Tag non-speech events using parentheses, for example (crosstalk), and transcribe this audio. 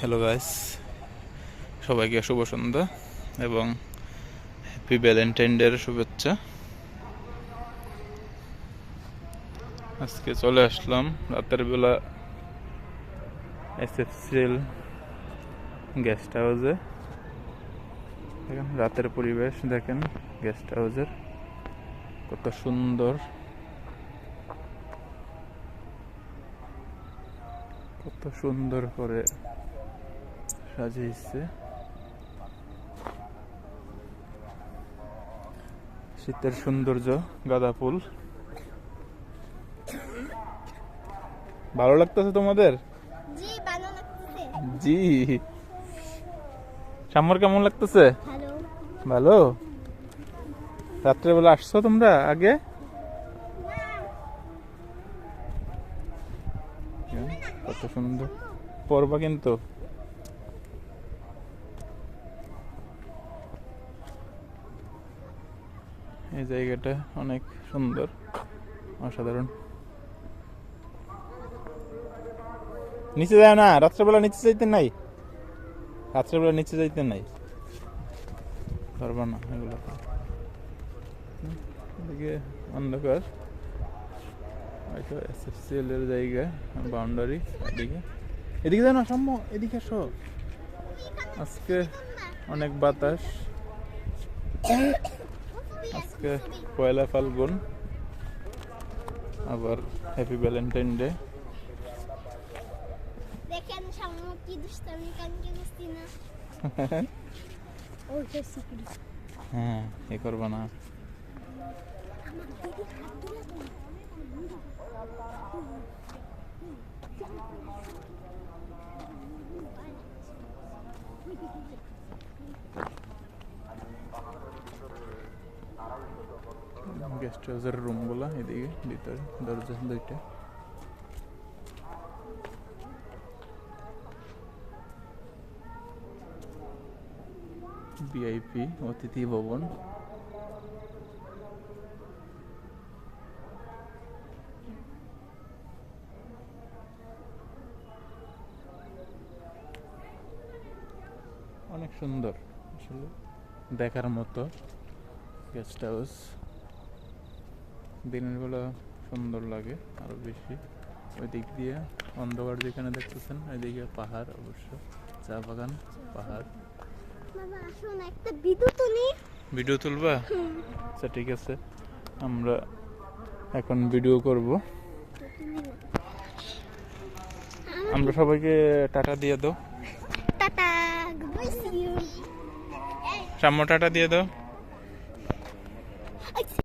Hello guys সবাইকে শুভ সন্ধ্যা এবং happy Valentine ডের শুভেচ্ছা। আজকে চলে আসলাম রাতের বেলা এসএফসিএল গেস্ট হাউসে দেখেন, রাতের পরিবেশ, দেখেন গেস্ট হাউসের কত সুন্দর। কত সুন্দর করে সাজিয়েছে শীতের সৌন্দর্য গাঁদা ফুল ভালো লাগতেছে তোমাদের জি ভালো সামর কেমন লাগতেছে ভালো রাত্রেবেলা আসছো তোমরা আগে কত সুন্দর পড়বা কিন্তু এই জায়গাটা অনেক সুন্দর, অসাধারণ। নিচে যায় না, রাত্রেবেলা নিচে যাইতে নাই? রাত্রেবেলা নিচে যাইতে নাই? পারবা না এগুলো। এদিকে অন্ধকার। হয়তো এসএফসিএল এর জায়গা বাউন্ডারি এদিকে। এদিকে জানো সাম্য, এদিকে এসো। আজকে অনেক বাতাস। আজকে পয়লা ফাল্গুন আবার হ্যাপি ভ্যালেন্টাইন ডে দেখেন সামনে কি দুষ্টামি কানকে বুঝছি না। (laughs) ওইটা সিকিউরিটি হ্যাঁ এ করবা না। আমার দিদি গেস্ট হাউসের রুমগুলো এদিকে, ভিতরে, দরজা দুইটা। ভিআইপি অতিথি ভবন। অনেক সুন্দর, আসলে দেখার মতো গেস্ট হাউস দিনের বেলা সুন্দর লাগে আরও বেশি। ওই দিক দিয়ে অন্ধকার যেখানে দেখতেছেন ওইদিকে পাহাড় অবশ্য চা বাগান পাহাড়। ভিডিও তুলবা? আচ্ছা ঠিক আছে। আমরা এখন ভিডিও করব। আমরা সবাইকে টাটা দিয়ে দাও। টাটা সাম্য টাটা দিয়ে দাও।